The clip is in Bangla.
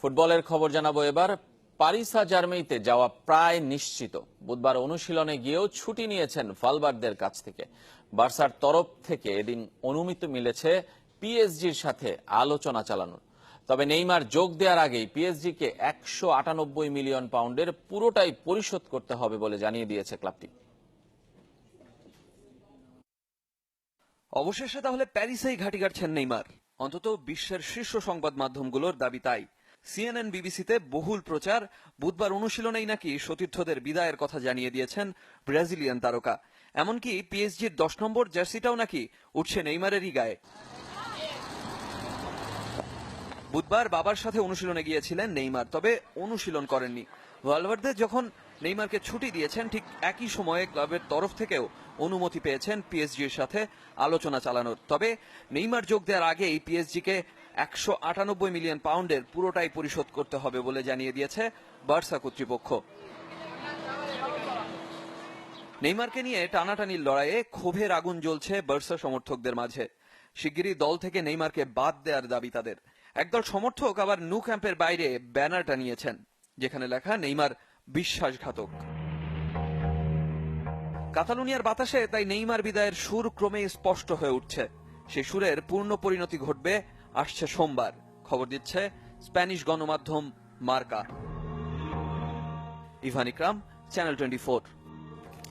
ফুটবলের খবর জানাব এবার। পারিসা জার্মেইতে যাওয়া প্রায় নিশ্চিত। বুধবার অনুশীলনে গিয়েও ছুটি নিয়েছেন ফালবারদের কাছ থেকে। বার্সার তরফ থেকে এদিন অনুমতি মিলেছে পিএসজির সাথে আলোচনা চালানোর। তবে নেইমার যোগ দেওয়ার আগেই পিএসজিকে একশো আটানব্বই মিলিয়ন পাউন্ডের পুরোটাই পরিশোধ করতে হবে বলে জানিয়ে দিয়েছে ক্লাবটি। অবশেষে তাহলে প্যারিসেই ঘাঁটি গাড়ছেন নেইমার। অন্তত বিশ্বের শীর্ষ সংবাদ মাধ্যমগুলোর দাবি তাই। সিএনএন, বিবিসিতে বহুল প্রচার। বুধবার অনুশীলনেই নাকি সতীর্থদের বিদায়ের কথা জানিয়ে দিয়েছেন ব্রাজিলিয়ান তারকা। এমনকি পিএসজির দশ নম্বর জার্সিটাও নাকি উঠছে নেইমারেরই গায়ে। বুধবার বাবার সাথে অনুশীলনে গিয়েছিলেন নেইমার, তবে অনুশীলন করেননি। ভালভার্দে যখন নেইমারকে ছুটি দিয়েছেন, ঠিক একই সময়ে ক্লাবের তরফ থেকেও অনুমতি পেয়েছেন পিএসজির সাথে আলোচনা চালানোর। তবে নেইমার যোগ দেওয়ার আগেই পিএসজিকে একশো আটানব্বই মিলিয়ন পাউন্ডের পুরোটাই পরিশোধ করতে হবে বলে জানিয়ে দিয়েছে বার্সা কর্তৃপক্ষ। নেইমারকে নিয়ে টানাটানির লড়াইয়ে ক্ষোভের আগুন জ্বলছে বার্সা সমর্থকদের মাঝে। শিগগিরই দল থেকে নেইমারকে বাদ দেওয়ার দাবি তাদের। একদল সমর্থক আবার নু ক্যাম্পের বাইরে ব্যানার টানিয়েছেন, যেখানে লেখা, নেইমার বিশ্বাসঘাতক। কাতালুনিয়ার বাতাসে তাই নেইমার বিদায়ের সুর ক্রমে স্পষ্ট হয়ে উঠছে। সে সুরের পূর্ণ পরিণতি ঘটবে আসছে সোমবার। খবর দিচ্ছে স্প্যানিশ গণমাধ্যম মার্কা। ইভান ইকরাম চ্যানেল টোয়েন্টি